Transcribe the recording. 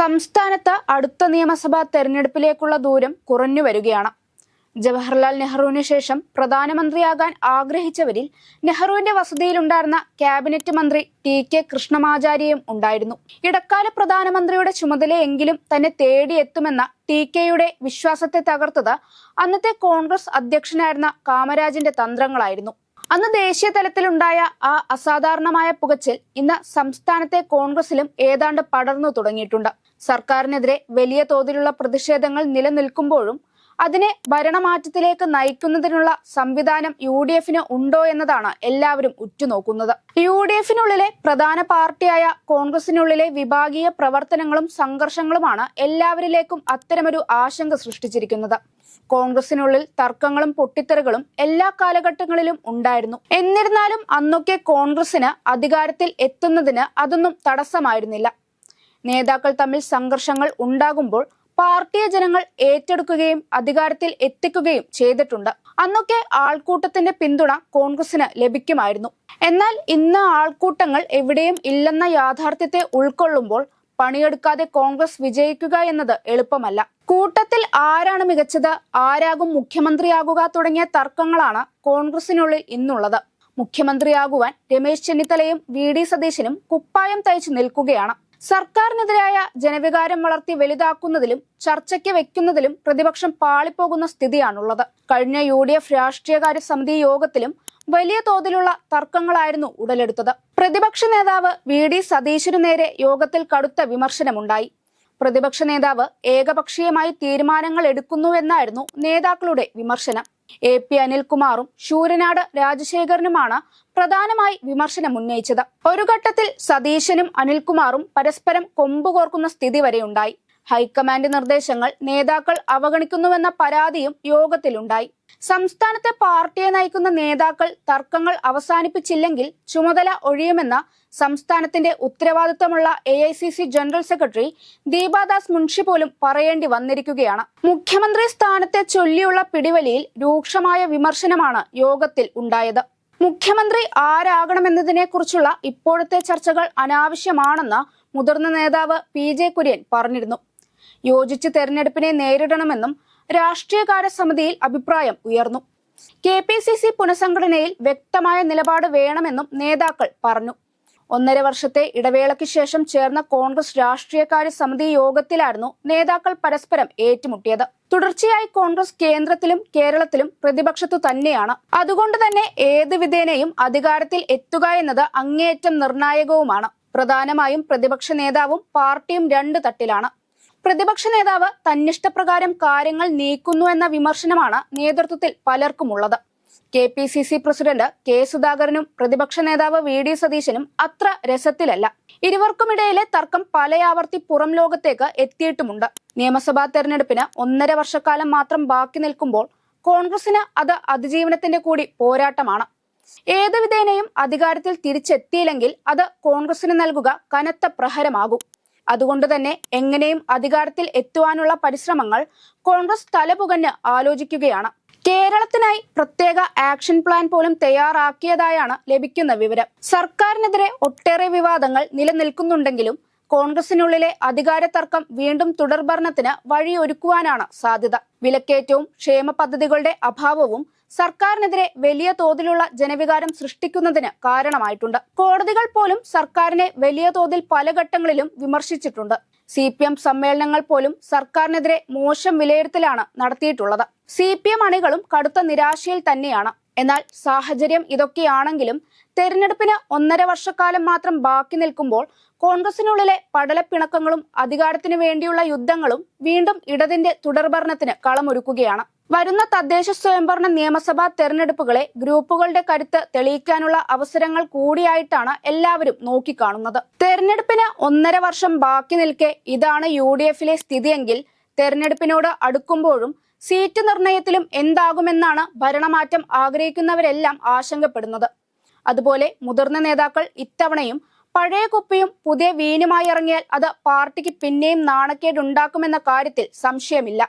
സംസ്ഥാനത്ത് അടുത്ത നിയമസഭാ തെരഞ്ഞെടുപ്പിലേക്കുള്ള ദൂരം കുറഞ്ഞു വരികയാണ്. ജവഹർലാൽ നെഹ്റുവിന് ശേഷം പ്രധാനമന്ത്രിയാകാൻ ആഗ്രഹിച്ചവരിൽ നെഹ്റുവിന്റെ വസതിയിലുണ്ടായിരുന്ന ക്യാബിനറ്റ് മന്ത്രി ടി കെ കൃഷ്ണമാചാര്യയും ഉണ്ടായിരുന്നു. ഇടക്കാല പ്രധാനമന്ത്രിയുടെ ചുമതലയെങ്കിലും തന്നെ തേടിയെത്തുമെന്ന ടി കെയുടെ വിശ്വാസത്തെ തകർത്തത് അന്നത്തെ കോൺഗ്രസ് അധ്യക്ഷനായിരുന്ന കാമരാജിന്റെ തന്ത്രങ്ങളായിരുന്നു. അന്ന് ദേശീയ തലത്തിലുണ്ടായ ആ അസാധാരണമായ പുകച്ചിൽ ഇന്ന് സംസ്ഥാനത്തെ കോൺഗ്രസിലും ഏതാണ്ട് പടർന്നു തുടങ്ങിയിട്ടുണ്ട്. സർക്കാരിനെതിരെ വലിയ തോതിലുള്ള പ്രതിഷേധങ്ങൾ നിലനിൽക്കുമ്പോഴും അതിനെ ഭരണമാറ്റത്തിലേക്ക് നയിക്കുന്നതിനുള്ള സംവിധാനം യു ഡി എഫിന് ഉണ്ടോ എന്നതാണ് എല്ലാവരും ഉറ്റുനോക്കുന്നത്. യു ഡി എഫിനുള്ളിലെ പ്രധാന പാർട്ടിയായ കോൺഗ്രസിനുള്ളിലെ വിഭാഗീയ പ്രവർത്തനങ്ങളും സംഘർഷങ്ങളുമാണ് എല്ലാവരിലേക്കും അത്തരമൊരു ആശങ്ക സൃഷ്ടിച്ചിരിക്കുന്നത്. കോൺഗ്രസിനുള്ളിൽ തർക്കങ്ങളും പൊട്ടിത്തെറികളും എല്ലാ കാലഘട്ടങ്ങളിലും ഉണ്ടായിരുന്നു. എന്നിരുന്നാലും അന്നൊക്കെ കോൺഗ്രസിന് അധികാരത്തിൽ എത്തുന്നതിന് അതൊന്നും തടസ്സമായിരുന്നില്ല. നേതാക്കൾ തമ്മിൽ സംഘർഷങ്ങൾ ഉണ്ടാകുമ്പോൾ പാർട്ടിയെ ജനങ്ങൾ ഏറ്റെടുക്കുകയും അധികാരത്തിൽ എത്തിക്കുകയും ചെയ്തിട്ടുണ്ട്. അന്നൊക്കെ ആൾക്കൂട്ടത്തിന്റെ പിന്തുണ കോൺഗ്രസിന് ലഭിക്കുമായിരുന്നു. എന്നാൽ ഇന്ന് ആൾക്കൂട്ടങ്ങൾ എവിടെയും ഇല്ലെന്ന യാഥാർത്ഥ്യത്തെ ഉൾക്കൊള്ളുമ്പോൾ പണിയെടുക്കാതെ കോൺഗ്രസ് വിജയിക്കുക എന്നത് എളുപ്പമല്ല. കൂട്ടത്തിൽ ആരാണ് മികച്ചത് ആരാകും മുഖ്യമന്ത്രിയാകുക തുടങ്ങിയ തർക്കങ്ങളാണ് കോൺഗ്രസിനുള്ളിൽ ഇന്നുള്ളത്. മുഖ്യമന്ത്രിയാകുവാൻ രമേശ് ചെന്നിത്തലയും വി ഡി സതീശനും കുപ്പായം തയ്ച്ചു നിൽക്കുകയാണ്. സർക്കാരിനെതിരായ ജനവികാരം വളർത്തി വലുതാക്കുന്നതിലും ചർച്ചയ്ക്ക് വെക്കുന്നതിലും പ്രതിപക്ഷം പാളിപ്പോകുന്ന സ്ഥിതിയാണുള്ളത്. കഴിഞ്ഞ യു ഡി എഫ് രാഷ്ട്രീയകാര്യ സമിതി യോഗത്തിലും വലിയ തോതിലുള്ള തർക്കങ്ങളായിരുന്നു ഉടലെടുത്തത്. പ്രതിപക്ഷ നേതാവ് വി ഡി സതീശിനു നേരെ യോഗത്തിൽ കടുത്ത വിമർശനമുണ്ടായി. പ്രതിപക്ഷ നേതാവ് ഏകപക്ഷീയമായി തീരുമാനങ്ങൾ എടുക്കുന്നുവെന്നായിരുന്നു നേതാക്കളുടെ വിമർശനം. എ പി അനിൽകുമാറും ശൂരനാട് രാജശേഖരനുമാണ് പ്രധാനമായി വിമർശനം ഉന്നയിച്ചത്. ഒരു ഘട്ടത്തിൽ സതീശനും അനിൽകുമാറും പരസ്പരം കൊമ്പുകോർക്കുന്ന സ്ഥിതി വരെയുണ്ടായി. ഹൈക്കമാൻഡ് നിർദ്ദേശങ്ങൾ നേതാക്കൾ അവഗണിക്കുന്നുവെന്ന പരാതിയും യോഗത്തിലുണ്ടായി. സംസ്ഥാനത്തെ പാർട്ടിയെ നയിക്കുന്ന നേതാക്കൾ തർക്കങ്ങൾ അവസാനിപ്പിച്ചില്ലെങ്കിൽ ചുമതല ഒഴിയുമെന്ന സംസ്ഥാനത്തിന്റെ ഉത്തരവാദിത്തമുള്ള A general secretary Deepa Das Munshi പോലും പറയേണ്ടി വന്നിരിക്കുകയാണ്. മുഖ്യമന്ത്രി സ്ഥാനത്തെ ചൊല്ലിയുള്ള പിടിവലിയിൽ രൂക്ഷമായ വിമർശനമാണ് യോഗത്തിൽ ഉണ്ടായത്. മുഖ്യമന്ത്രി ആരാകണമെന്നതിനെക്കുറിച്ചുള്ള ഇപ്പോഴത്തെ ചർച്ചകൾ അനാവശ്യമാണെന്ന് മുതിർന്ന നേതാവ് പി ജെ കുര്യൻ പറഞ്ഞിരുന്നു. യോജിച്ച് തെരഞ്ഞെടുപ്പിനെ നേരിടണമെന്നും രാഷ്ട്രീയകാര്യ സമിതിയിൽ അഭിപ്രായം ഉയർന്നു. കെ പി സി സി പുനഃസംഘടനയിൽ വ്യക്തമായ നിലപാട് വേണമെന്നും നേതാക്കൾ പറഞ്ഞു. ഒന്നര വർഷത്തെ ഇടവേളയ്ക്ക് ശേഷം ചേർന്ന കോൺഗ്രസ് രാഷ്ട്രീയകാര്യ സമിതി യോഗത്തിലായിരുന്നു നേതാക്കൾ പരസ്പരം ഏറ്റുമുട്ടിയത്. തുടർച്ചയായി കോൺഗ്രസ് കേന്ദ്രത്തിലും കേരളത്തിലും പ്രതിപക്ഷത്തു തന്നെയാണ്. അതുകൊണ്ട് തന്നെ ഏത് വിധേനയും അധികാരത്തിൽ എത്തുക എന്നത് അങ്ങേയറ്റം നിർണായകവുമാണ്. പ്രധാനമായും പ്രതിപക്ഷ നേതാവും പാർട്ടിയും രണ്ട് തട്ടിലാണ്. പ്രതിപക്ഷ നേതാവ് തന്നിഷ്ടപ്രകാരം കാര്യങ്ങൾ നീക്കുന്നു എന്ന വിമർശനമാണ് നേതൃത്വത്തിൽ പലർക്കുമുള്ളത്. K P C C president K സുധാകരനും പ്രതിപക്ഷ നേതാവ് വി ഡി സതീശനും അത്ര രസത്തിലല്ല. ഇരുവർക്കുമിടയിലെ തർക്കം പലയാവർത്തി പുറം ലോകത്തേക്ക് എത്തിയിട്ടുമുണ്ട്. നിയമസഭാ തെരഞ്ഞെടുപ്പിന് ഒന്നര വർഷക്കാലം മാത്രം ബാക്കി നിൽക്കുമ്പോൾ കോൺഗ്രസിന് അത് അതിജീവനത്തിന്റെ കൂടി പോരാട്ടമാണ്. ഏത് വിധേനയും അധികാരത്തിൽ തിരിച്ചെത്തിയില്ലെങ്കിൽ അത് കോൺഗ്രസിന് നൽകുക കനത്ത പ്രഹരമാകും. അതുകൊണ്ട് തന്നെ എങ്ങനെയും അധികാരത്തിൽ എത്തുവാനുള്ള പരിശ്രമങ്ങൾ കോൺഗ്രസ് തലപുകഞ്ഞ് ആലോചിക്കുകയാണ്. കേരളത്തിനായി പ്രത്യേക ആക്ഷൻ പ്ലാൻ പോലും തയ്യാറാക്കിയതായാണ് ലഭിക്കുന്ന വിവരം. സർക്കാരിനെതിരെ ഒട്ടേറെ വിവാദങ്ങൾ നിലനിൽക്കുന്നുണ്ടെങ്കിലും കോൺഗ്രസിനുള്ളിലെ അധികാര തർക്കം വീണ്ടും തുടർഭരണത്തിന് വഴിയൊരുക്കുവാനാണ് സാധ്യത. വിലക്കയറ്റവും ക്ഷേമ പദ്ധതികളുടെ അഭാവവും സർക്കാരിനെതിരെ വലിയ തോതിലുള്ള ജനവികാരം സൃഷ്ടിക്കുന്നതിന് കാരണമായിട്ടുണ്ട്. കോടതികൾ പോലും സർക്കാരിനെ വലിയ തോതിൽ പല ഘട്ടങ്ങളിലും വിമർശിച്ചിട്ടുണ്ട്. സി പി എം സമ്മേളനങ്ങൾ പോലും സർക്കാരിനെതിരെ മോശം വിലയിരുത്തലാണ് നടത്തിയിട്ടുള്ളത്. സി പി എം അണികളും കടുത്ത നിരാശയിൽ തന്നെയാണ്. എന്നാൽ സാഹചര്യം ഇതൊക്കെയാണെങ്കിലും തെരഞ്ഞെടുപ്പിന് ഒന്നര വർഷക്കാലം മാത്രം ബാക്കി നിൽക്കുമ്പോൾ കോൺഗ്രസിനുള്ളിലെ പടലപ്പിണക്കങ്ങളും അധികാരത്തിനു വേണ്ടിയുള്ള യുദ്ധങ്ങളും വീണ്ടും ഇടതിന്റെ തുടർഭരണത്തിന് കളമൊരുക്കുകയാണ്. വരുന്ന തദ്ദേശ സ്വയംഭരണ നിയമസഭാ തെരഞ്ഞെടുപ്പുകളെ ഗ്രൂപ്പുകളുടെ കരുത്ത് തെളിയിക്കാനുള്ള അവസരങ്ങൾ കൂടിയായിട്ടാണ് എല്ലാവരും നോക്കിക്കാണുന്നത്. തെരഞ്ഞെടുപ്പിന് ഒന്നര വർഷം ബാക്കി നിൽക്കെ ഇതാണ് യു ഡി എഫിലെ സ്ഥിതിയെങ്കിൽ തെരഞ്ഞെടുപ്പിനോട് അടുക്കുമ്പോഴും സീറ്റ് നിർണയത്തിലും എന്താകുമെന്നാണ് ഭരണമാറ്റം ആഗ്രഹിക്കുന്നവരെല്ലാം ആശങ്കപ്പെടുന്നത്. അതുപോലെ മുതിർന്ന നേതാക്കൾ ഇത്തവണയും പഴയ കുപ്പിയും പുതിയ വീനുമായി ഇറങ്ങിയാൽ അത് പാർട്ടിക്ക് പിന്നെയും നാണക്കേടുണ്ടാക്കുമെന്ന കാര്യത്തിൽ സംശയമില്ല.